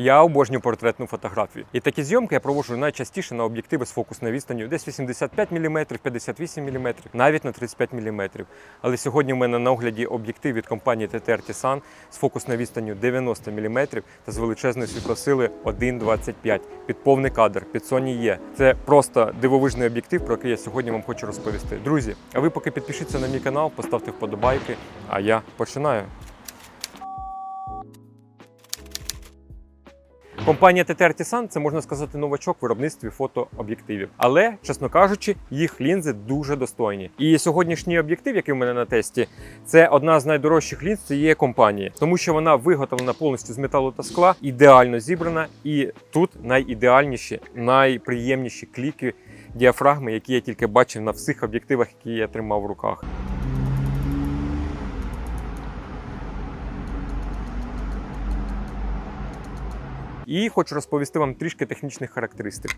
Я обожнюю портретну фотографію. І такі зйомки я проводжу найчастіше на об'єктиви з фокусною відстанню десь 85 мм, 58 мм, навіть на 35 мм. Але сьогодні в мене на огляді об'єктив від компанії TTR Tisan з фокусною відстанню 90 мм та з величезною світлосили 1,25 під повний кадр, під Sony E. Це просто дивовижний об'єктив, про який я сьогодні вам хочу розповісти. Друзі, а ви поки підпишіться на мій канал, поставте вподобайки, а я починаю. Компанія TTR Tisan – це можна сказати новачок в виробництві фотооб'єктивів. Але, чесно кажучи, їх лінзи дуже достойні. І сьогоднішній об'єктив, який в мене на тесті, це одна з найдорожчих лінз цієї компанії, тому що вона виготовлена повністю з металу та скла, ідеально зібрана, і тут найідеальніші, найприємніші кліки. Діафрагми, які я тільки бачив на всіх об'єктивах, які я тримав в руках. І хочу розповісти вам трішки технічних характеристик.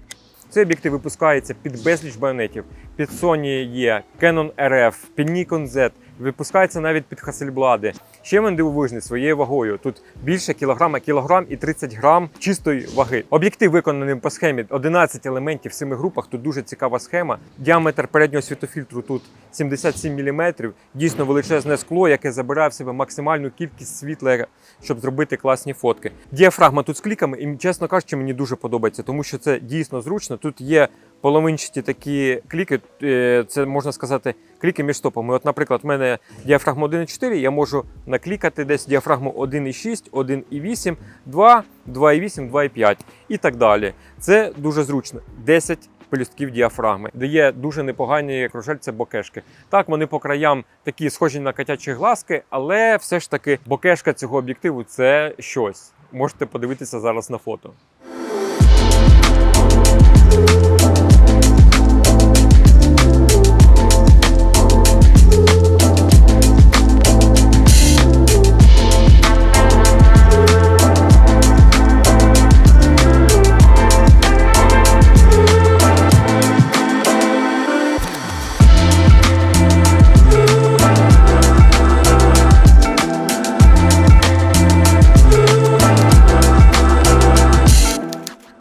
Цей об'єктив випускається під безліч байонетів. Під Sony є Canon RF, під Nikon Z, випускається навіть під Hasselblad. Ще він дивовижний своєю вагою. Тут більше кілограма, кілограм і 30 грам чистої ваги. Об'єктив виконаний по схемі 11 елементів в 7 групах. Тут дуже цікава схема. Діаметр переднього світофільтру тут 77 мм. Дійсно величезне скло, яке забирає в себе максимальну кількість світла, щоб зробити класні фотки. Діафрагма тут з кліками, і чесно кажучи, мені дуже подобається, тому що це дійсно зручно. Тут є половинчаті такі кліки, е, це можна сказати, кліки між стопами. От, наприклад, в мене діафрагма 1,4, я можу наклікати десь діафрагму 1,6, 1,8, 2, 2,8, 2,5 і так далі. Це дуже зручно. 10 пелюстків діафрагми, де є дуже непогані кружельця бокешки. Так, вони по краям такі схожі на котячі глазки, але все ж таки бокешка цього об'єктиву це щось. Можете подивитися зараз на фото.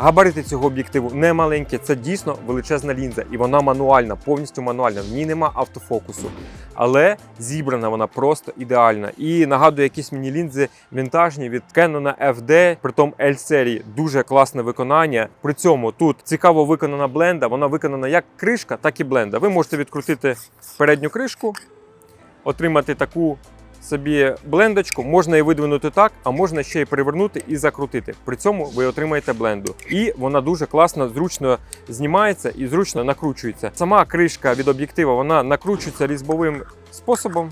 Габарити цього об'єктиву не маленькі, це дійсно величезна лінза, і вона мануальна, повністю мануальна. В ній нема автофокусу. Але зібрана вона просто ідеальна. І нагадує якісь мені лінзи вінтажні від Canon FD, притом L серії. Дуже класне виконання. При цьому тут цікаво виконана бленда. Вона виконана як кришка, так і бленда. Ви можете відкрутити передню кришку, отримати таку собі блендочку, можна її видвинути так, а можна ще й перевернути і закрутити. При цьому ви отримаєте бленду. І вона дуже класно, зручно знімається і зручно накручується. Сама кришка від об'єктива вона накручується різьбовим способом.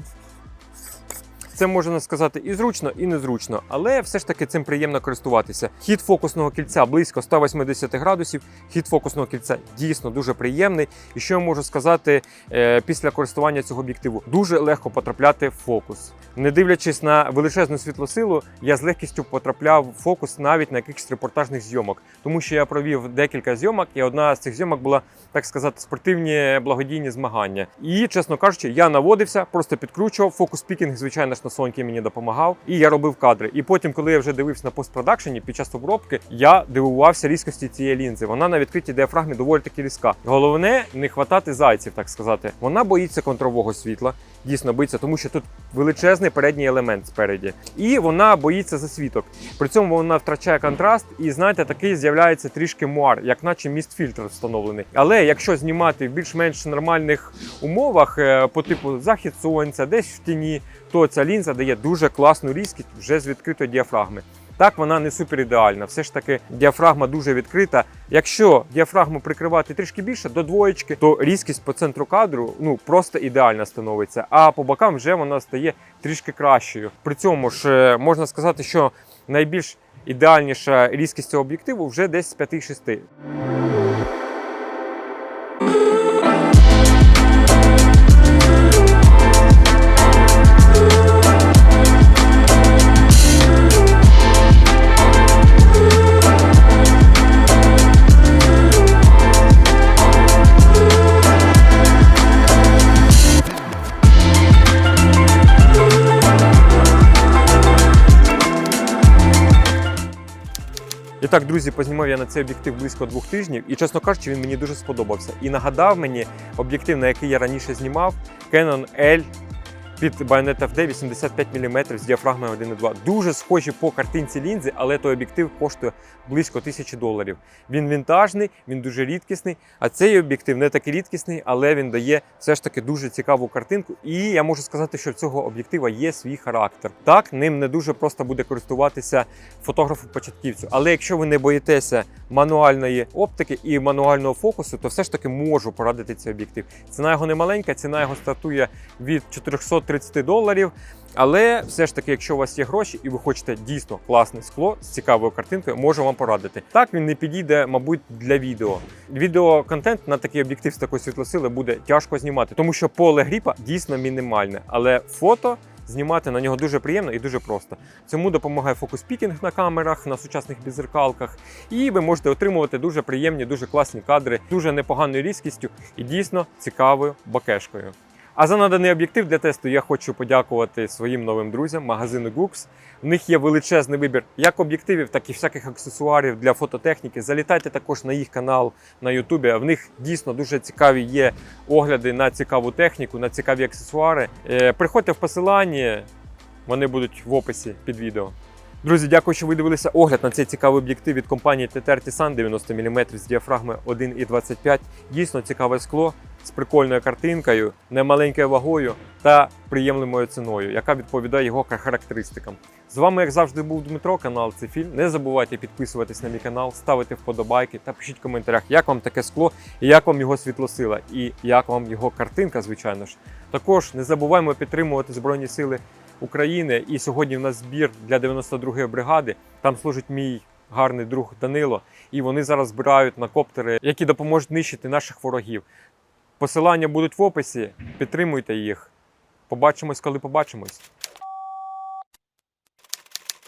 Це можна сказати і зручно, і незручно, але все ж таки цим приємно користуватися. Хід фокусного кільця близько 180 градусів. Хід фокусного кільця дійсно дуже приємний. І що я можу сказати е, після користування цього об'єктиву? Дуже легко потрапляти в фокус. Не дивлячись на величезну світлосилу, я з легкістю потрапляв в фокус навіть на якихось репортажних зйомок, тому що я провів декілька зйомок, і одна з цих зйомок була так сказати спортивні благодійні змагання. І чесно кажучи, я наводився, просто підкручував фокус пікінг, звичайно ж на Соньки мені допомагав, і я робив кадри. І потім, коли я вже дивився на постпродакшені під час обробки, я дивувався різкості цієї лінзи. Вона на відкритій діафрагмі доволі таки різка. Головне не хватати зайців, так сказати. Вона боїться контрового світла, дійсно боїться, тому що тут величезний передній елемент спереді, і вона боїться засвіток. При цьому вона втрачає контраст, і знаєте, такий з'являється трішки муар, як наче міст фільтр встановлений. Але якщо знімати в більш-менш нормальних умовах, е, по типу захід сонця, десь в тіні, то ця лінза дає дуже класну різкість вже з відкритої діафрагми. Так, вона не супер ідеальна. Все ж таки, діафрагма дуже відкрита. Якщо діафрагму прикривати трішки більше до двоєчки, то різкість по центру кадру ну просто ідеальна становиться. А по бокам вже вона стає трішки кращою. При цьому ж е, можна сказати, що найбільш ідеальніша різкість цього об'єктиву вже десь з 5-6. І так, друзі, познімав я на цей об'єктив близько двох тижнів, і чесно кажучи, він мені дуже сподобався. І нагадав мені об'єктив, на який я раніше знімав, Canon L під Bayonet FD 85 мм з діафрагмою 1.2. Дуже схожі по картинці лінзи, але той об'єктив коштує близько тисячі доларів. Він вінтажний, він дуже рідкісний. А цей об'єктив не такий рідкісний, але він дає все ж таки дуже цікаву картинку. І я можу сказати, що в цього об'єктива є свій характер. Так, ним не дуже просто буде користуватися фотографу-початківцю. Але якщо ви не боїтеся мануальної оптики і мануального фокусу, то все ж таки можу порадити цей об'єктив. Ціна його не маленька, ціна його стартує від 430 доларів. Але все ж таки, якщо у вас є гроші і ви хочете дійсно класне скло з цікавою картинкою, можу вам порадити. Так він не підійде, мабуть, для відео. Відеоконтент на такий об'єктив з такої світлосили буде тяжко знімати, тому що поле гріпа дійсно мінімальне, але фото. Знімати на нього дуже приємно і дуже просто. Цьому допомагає фокус-пікінг на камерах, на сучасних беззеркалках. І ви можете отримувати дуже приємні, дуже класні кадри, дуже непоганою різкістю і дійсно цікавою бакешкою. А за наданий об'єктив для тесту я хочу подякувати своїм новим друзям, магазину Gux. В них є величезний вибір як об'єктивів, так і всяких аксесуарів для фототехніки. Залітайте також на їх канал на Ютубі. В них дійсно дуже цікаві є огляди на цікаву техніку, на цікаві аксесуари. Е, Приходьте в посиланні, вони будуть в описі під відео. Друзі, дякую, що ви дивилися огляд на цей цікавий об'єктив від компанії TTR Tisan 90 мм з діафрагмою 1,25. Дійсно цікаве скло з прикольною картинкою, немаленькою вагою та приємною ціною, яка відповідає його характеристикам. З вами, як завжди, був Дмитро, канал це фільм. Не забувайте підписуватись на мій канал, ставити вподобайки та пишіть в коментарях, як вам таке скло, і як вам його світлосила, і як вам його картинка, звичайно ж. Також не забуваємо підтримувати Збройні Сили України. І сьогодні в нас збір для 92-ї бригади. Там служить мій гарний друг Данило, і вони зараз збирають на коптери, які допоможуть нищити наших ворогів. Посилання будуть в описі. Підтримуйте їх. Побачимось, коли побачимось.